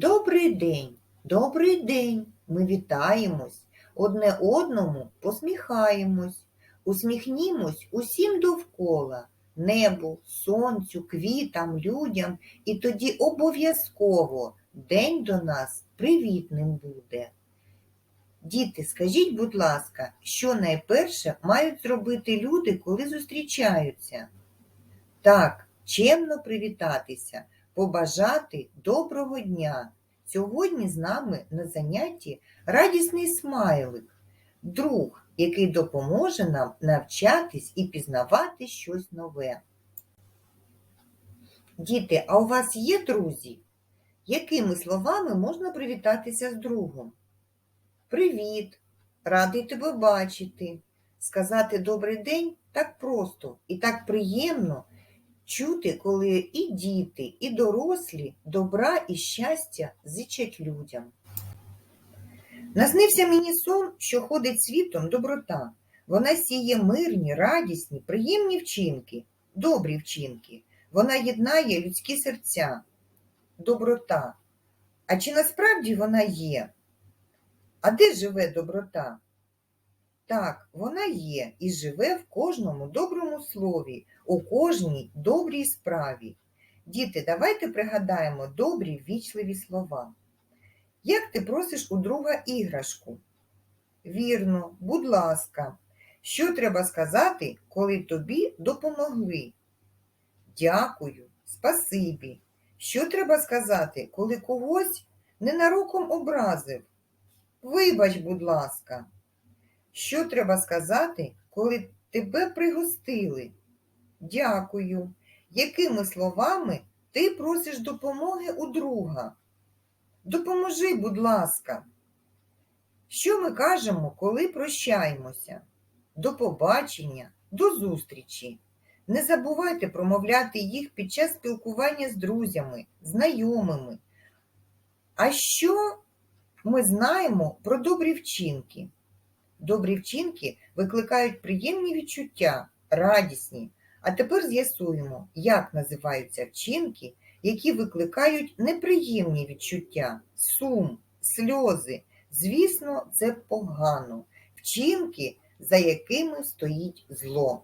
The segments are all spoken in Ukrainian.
Добрий день, добрий день. Ми вітаємось, одне одному посміхаємось, усміхнімось усім довкола, небу, сонцю, квітам, людям, і тоді обов'язково день до нас привітним буде. Діти, скажіть, будь ласка, що найперше мають зробити люди, коли зустрічаються? Так, чемно привітатися, побажати доброго дня. Сьогодні з нами на занятті радісний смайлик, друг, який допоможе нам навчатись і пізнавати щось нове. Діти, а у вас є друзі? Якими словами можна привітатися з другом? Привіт! Радий тебе бачити. Сказати добрий день так просто і так приємно чути, коли і діти, і дорослі добра і щастя зичать людям. Наснився мені сон, що ходить світом доброта. Вона сіє мирні, радісні, приємні вчинки, добрі вчинки. Вона єднає людські серця. Доброта. А чи насправді вона є? А де живе доброта? Так, вона є і живе в кожному доброму слові, у кожній добрій справі. Діти, давайте пригадаємо добрі ввічливі слова. Як ти просиш у друга іграшку? Вірно, будь ласка, що треба сказати, коли тобі допомогли? Дякую, спасибі. Що треба сказати, коли когось ненароком образив? Вибач, будь ласка. Що треба сказати, коли тебе пригостили? Дякую. Якими словами ти просиш допомоги у друга? Допоможи, будь ласка. Що ми кажемо, коли прощаємося? До побачення, до зустрічі. Не забувайте промовляти їх під час спілкування з друзями, знайомими. А що ми знаємо про добрі вчинки? Добрі вчинки викликають приємні відчуття, радісні. А тепер з'ясуємо, як називаються вчинки, які викликають неприємні відчуття, сум, сльози. Звісно, це погано. Вчинки, за якими стоїть зло.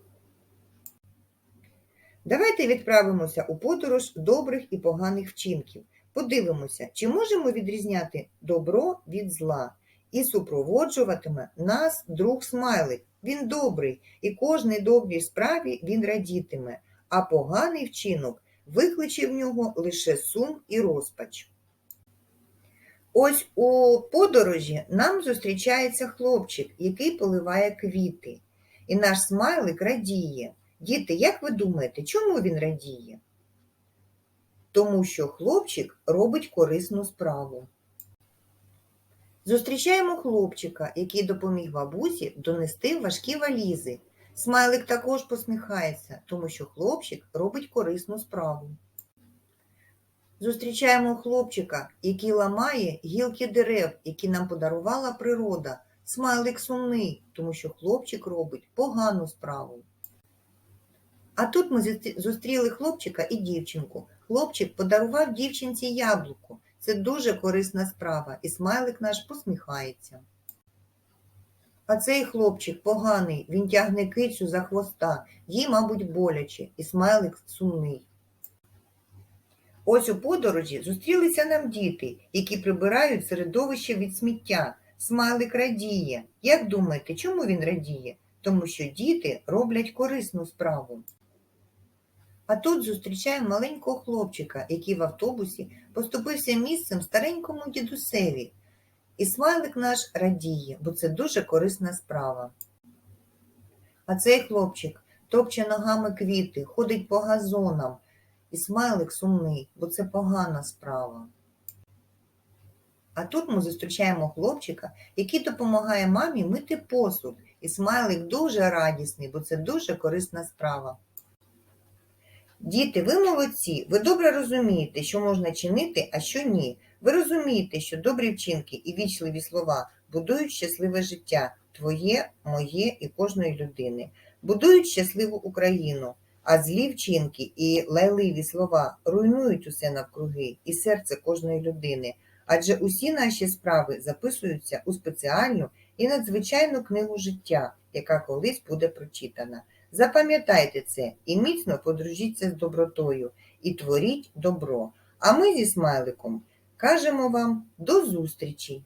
Давайте відправимося у подорож добрих і поганих вчинків. Подивимося, чи можемо відрізняти добро від зла. І супроводжуватиме нас друг смайлик. Він добрий, і кожній добрій справі він радітиме, а поганий вчинок викличе в нього лише сум і розпач. Ось у подорожі нам зустрічається хлопчик, який поливає квіти. І наш смайлик радіє. Діти, як ви думаєте, чому він радіє? Тому що хлопчик робить корисну справу. Зустрічаємо хлопчика, який допоміг бабусі донести важкі валізи. Смайлик також посміхається, тому що хлопчик робить корисну справу. Зустрічаємо хлопчика, який ламає гілки дерев, які нам подарувала природа. Смайлик сумний, тому що хлопчик робить погану справу. А тут ми зустріли хлопчика і дівчинку. Хлопчик подарував дівчинці яблуко. Це дуже корисна справа, і смайлик наш посміхається. А цей хлопчик поганий, він тягне кицю за хвоста, їй, мабуть, боляче, і смайлик сумний. Ось у подорожі зустрілися нам діти, які прибирають середовище від сміття. Смайлик радіє. Як думаєте, чому він радіє? Тому що діти роблять корисну справу. А тут зустрічаємо маленького хлопчика, який в автобусі поступився місцем старенькому дідусеві. І смайлик наш радіє, бо це дуже корисна справа. А цей хлопчик топче ногами квіти, ходить по газонам, і смайлик сумний, бо це погана справа. А тут ми зустрічаємо хлопчика, який допомагає мамі мити посуд, і смайлик дуже радісний, бо це дуже корисна справа. Діти, ви молодці, ви добре розумієте, що можна чинити, а що ні. Ви розумієте, що добрі вчинки і вічливі слова будують щасливе життя твоє, моє і кожної людини, будують щасливу Україну. А злі вчинки і лайливі слова руйнують усе навкруги і серце кожної людини, адже усі наші справи записуються у спеціальну і надзвичайну книгу життя, яка колись буде прочитана. Запам'ятайте це і міцно подружіться з добротою і творіть добро. А ми зі смайликом кажемо вам до зустрічі!